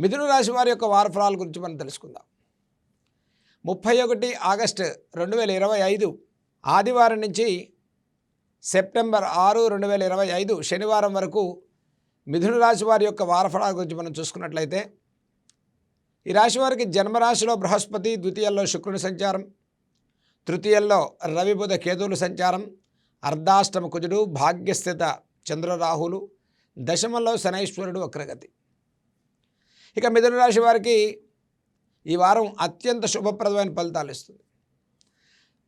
మిథున రాశి వారి యొక్క వారఫలాల గురించి మనం తెలుసుకుందాం. ముప్పై ఒకటి ఆగస్టు రెండు వేల ఇరవై ఐదు ఆదివారం నుంచి సెప్టెంబర్ ఆరు రెండు వేల ఇరవై ఐదు శనివారం వరకు మిథున రాశి వారి యొక్క వారఫలాల గురించి మనం చూసుకున్నట్లయితే ఈ రాశి వారికి జన్మరాశిలో బృహస్పతి ద్వితీయంలో శుక్రుని సంచారం తృతీయంలో రవి బుధ సంచారం అర్ధాష్టమ కుజుడు భాగ్యస్థిత చంద్రరాహులు దశమంలో శనైశ్వరుడు వక్రగతి. ఇక మిథున రాశి వారికి ఈ వారం అత్యంత శుభప్రదమైన ఫలితాలు ఇస్తుంది.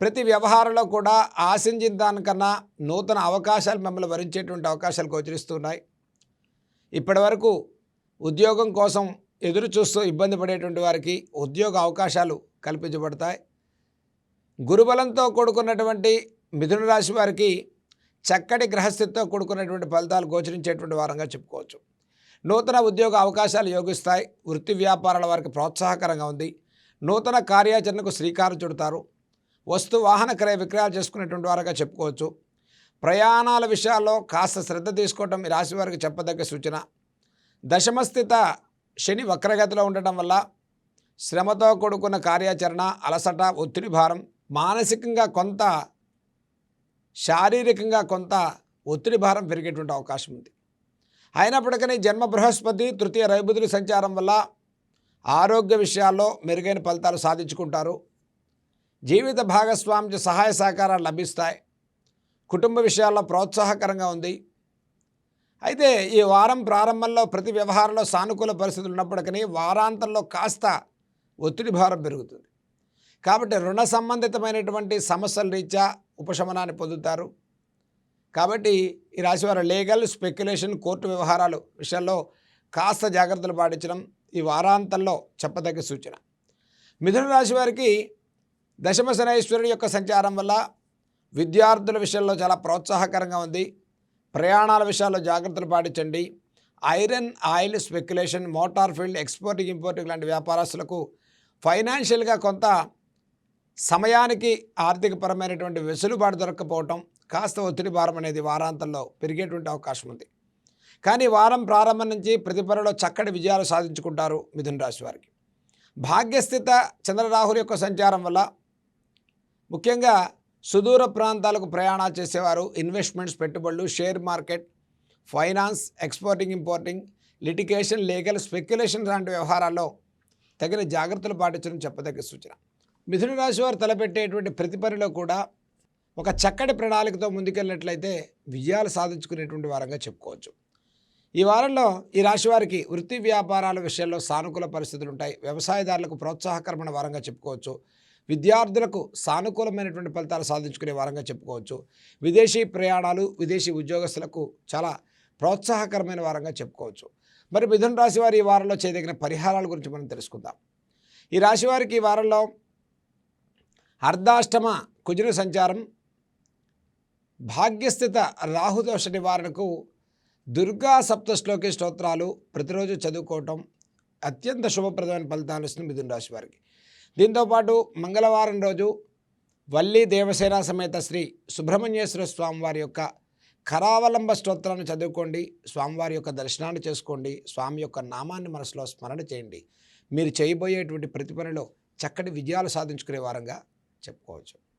ప్రతి వ్యవహారంలో కూడా ఆశించిన దానికన్నా నూతన అవకాశాలు మిమ్మల్ని వరించేటువంటి అవకాశాలు గోచరిస్తున్నాయి ఇప్పటివరకు ఉద్యోగం కోసం ఎదురు చూస్తూ ఇబ్బంది పడేటువంటి వారికి ఉద్యోగ అవకాశాలు కల్పించబడతాయి. గురుబలంతో కూడుకున్నటువంటి మిథున రాశి వారికి చక్కటి గ్రహస్థితితో కూడుకున్నటువంటి ఫలితాలు గోచరించేటువంటి వారంగా చెప్పుకోవచ్చు. నూతన ఉద్యోగ అవకాశాలు యోగిస్తాయి. వృత్తి వ్యాపారాల వారికి ప్రోత్సాహకరంగా ఉంది. నూతన కార్యాచరణకు శ్రీకారం చుడతారు. వస్తు వాహన క్రయ విక్రయాలు చేసుకునేటువంటి వారుగా చెప్పుకోవచ్చు. ప్రయాణాల విషయాల్లో కాస్త శ్రద్ధ తీసుకోవటం ఈ రాశి వారికి చెప్పదగ్గ సూచన. దశమస్థిత శని వక్రగతిలో ఉండటం వల్ల శ్రమతో కూడుకున్న కార్యాచరణ అలసట ఒత్తిడి భారం మానసికంగా కొంత శారీరకంగా కొంత ఒత్తిడి భారం పెరిగేటువంటి అవకాశం ఉంది. అయినప్పటికీ జన్మ బృహస్పతి తృతీయ రైబుధుల సంచారం వల్ల ఆరోగ్య విషయాల్లో మెరుగైన ఫలితాలు సాధించుకుంటారు. జీవిత భాగస్వామ్య సహాయ సహకారాలు లభిస్తాయి. కుటుంబ విషయాల్లో ప్రోత్సాహకరంగా ఉంది. అయితే ఈ వారం ప్రారంభంలో ప్రతి వ్యవహారంలో సానుకూల పరిస్థితులు ఉన్నప్పటికీ వారాంతంలో కాస్త ఒత్తిడి భారం పెరుగుతుంది. కాబట్టి రుణ సంబంధితమైనటువంటి సమస్యల రీత్యా ఉపశమనాన్ని పొందుతారు. కాబట్టి ఈ రాశివారు లీగల్ స్పెక్యులేషన్ కోర్టు వ్యవహారాలు విషయంలో కాస్త జాగ్రత్తలు పాటించడం ఈ వారాంతంలో చెప్పదగ్గ సూచన. మిథున రాశి వారికి దశమ శనైశ్వరుడి యొక్క సంచారం వల్ల విద్యార్థుల విషయంలో చాలా ప్రోత్సాహకరంగా ఉంది. ప్రయాణాల విషయాల్లో జాగ్రత్తలు పాటించండి. Iron oil speculation motor field exporting importing లాంటి వ్యాపారస్తులకు ఫైనాన్షియల్గా కొంత సమయానికి ఆర్థికపరమైనటువంటి వెసులుబాటు దొరక్కపోవటం కాస్త ఒత్తిడి భారం అనేది వారాంతంలో పెరిగేటువంటి అవకాశం ఉంది. కానీ వారం ప్రారంభం నుంచి ప్రతిపరలో చక్కటి విజయాలు సాధించుకుంటారు మిథున రాశి వారికి. భాగ్యస్థిత చంద్రరాహుల యొక్క సంచారం వల్ల ముఖ్యంగా సుదూర ప్రాంతాలకు ప్రయాణాలు చేసేవారు. ఇన్వెస్ట్మెంట్స్ పెట్టుబడులు share market finance exporting importing litigation legal speculation లాంటి వ్యవహారాల్లో తగిన జాగ్రత్తలు పాటించడం చెప్పదగ్గ సూచన. మిథున రాశి వారు తలపెట్టేటువంటి ప్రతి పనిలో కూడా ఒక చక్కటి ప్రణాళికతో ముందుకెళ్ళినట్లయితే విజయాలు సాధించుకునేటువంటి వారంగా చెప్పుకోవచ్చు. ఈ వారంలో ఈ రాశి వారికి వృత్తి వ్యాపారాల విషయంలో సానుకూల పరిస్థితులు ఉంటాయి. వ్యవసాయదారులకు ప్రోత్సాహకరమైన వారంగా చెప్పుకోవచ్చు. విద్యార్థులకు సానుకూలమైనటువంటి ఫలితాలు సాధించుకునే వారంగా చెప్పుకోవచ్చు. విదేశీ ప్రయాణాలు విదేశీ ఉద్యోగస్తులకు చాలా ప్రోత్సాహకరమైన వారంగా చెప్పుకోవచ్చు. మరి మిథున రాశి వారి ఈ వారంలో చేయదగిన పరిహారాల గురించి మనం తెలుసుకుందాం. ఈ రాశి వారికి ఈ వారంలో అర్ధాష్టమ కుజిన సంచారం భాగ్యస్థిత రాహుదోష నివారణకు దుర్గా సప్తశ్లోకి స్తోత్రాలు ప్రతిరోజు చదువుకోవటం అత్యంత శుభప్రదమైన ఫలితాలు ఇస్తుంది మిథున రాశి వారికి. దీంతోపాటు మంగళవారం రోజు వల్లి దేవసేన సమేత శ్రీ సుబ్రహ్మణ్యేశ్వర స్వామివారి యొక్క కరావలంబ స్తోత్రాన్ని చదువుకోండి. స్వామివారి యొక్క దర్శనాన్ని చేసుకోండి. స్వామి యొక్క నామాన్ని మనసులో స్మరణ చేయండి. మీరు చేయబోయేటువంటి ప్రతి పనిలో చక్కటి విజయాలు సాధించుకునే వారంగా చెప్పుకోవచ్చు.